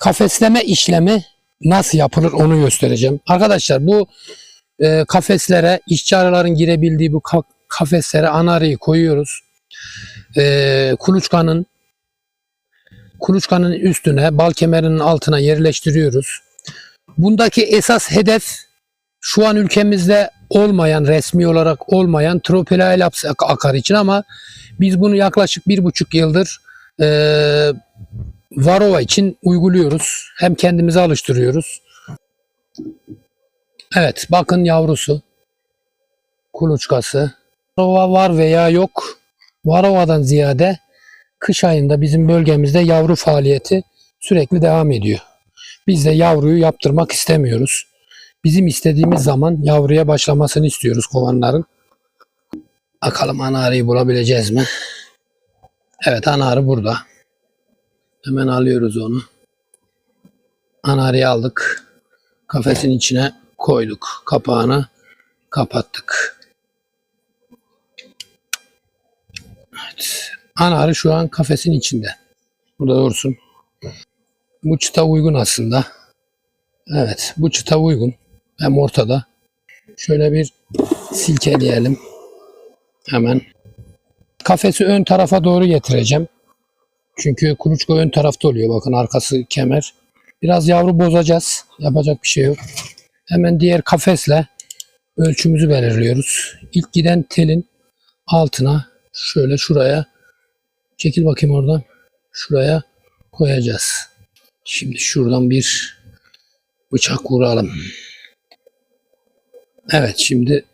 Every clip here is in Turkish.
kafesleme işlemi nasıl yapılır onu göstereceğim. Arkadaşlar bu e, kafeslere işçi arıların girebildiği bu ka- kafeslere ana arıyı koyuyoruz. E, kuluçkanın kuluçkanın üstüne bal kemerinin altına yerleştiriyoruz. Bundaki esas hedef şu an ülkemizde olmayan resmi olarak olmayan Tropilailaps ak- akar için ama biz bunu yaklaşık bir buçuk yıldır e, Varroa için uyguluyoruz. Hem kendimize alıştırıyoruz. Evet bakın yavrusu. Kuluçkası. Varroa var veya yok. Varroa'dan ziyade kış ayında bizim bölgemizde yavru faaliyeti sürekli devam ediyor. Biz de yavruyu yaptırmak istemiyoruz. Bizim istediğimiz zaman yavruya başlamasını istiyoruz kovanların. Bakalım ana arıyı bulabileceğiz mi? Evet ana arı burada. Hemen alıyoruz onu. Ana arıyı aldık. Kafesin içine koyduk. Kapağını kapattık. Evet. Ana arı şu an kafesin içinde. Burada dursun. Bu çıta uygun aslında. Evet bu çıta uygun. Hem ortada. Şöyle bir silkeleyelim. Hemen. Kafesi ön tarafa doğru getireceğim. Çünkü kuluçka ön tarafta oluyor. Bakın arkası kemer. Biraz yavru bozacağız. Yapacak bir şey yok. Hemen diğer kafesle ölçümüzü belirliyoruz. İlk giden telin altına şöyle şuraya çekil bakayım oradan. Şuraya koyacağız. Şimdi şuradan bir bıçak vuralım. Evet şimdi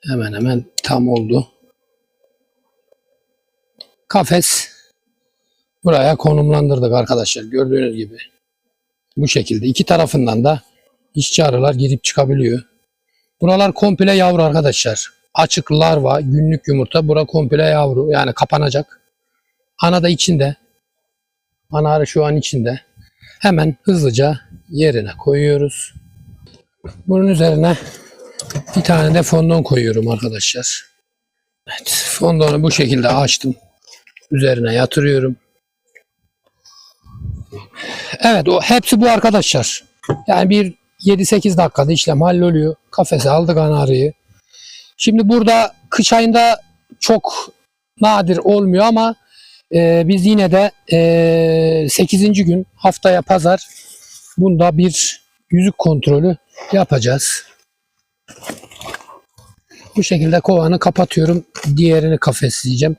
hemen hemen tam oldu. Kafes buraya konumlandırdık arkadaşlar. Gördüğünüz gibi. Bu şekilde iki tarafından da işçi arılar girip çıkabiliyor. Buralar komple yavru arkadaşlar. Açık larva, günlük yumurta. Bura komple yavru. Yani kapanacak. Ana da içinde. Ana arı şu an içinde. Hemen hızlıca yerine koyuyoruz. Bunun üzerine bir tane de fondon koyuyorum arkadaşlar. Evet, fondonu bu şekilde açtım. Üzerine yatırıyorum. Evet o hepsi bu arkadaşlar. Yani bir 7-8 dakikada işlem halloluyor. Kafese aldık ana arıyı. Şimdi burada kış ayında çok nadir olmuyor ama e, biz yine de e, 8. gün haftaya pazar bunda bir yüzük kontrolü yapacağız. Bu şekilde kovanı kapatıyorum. Diğerini kafesleyeceğim.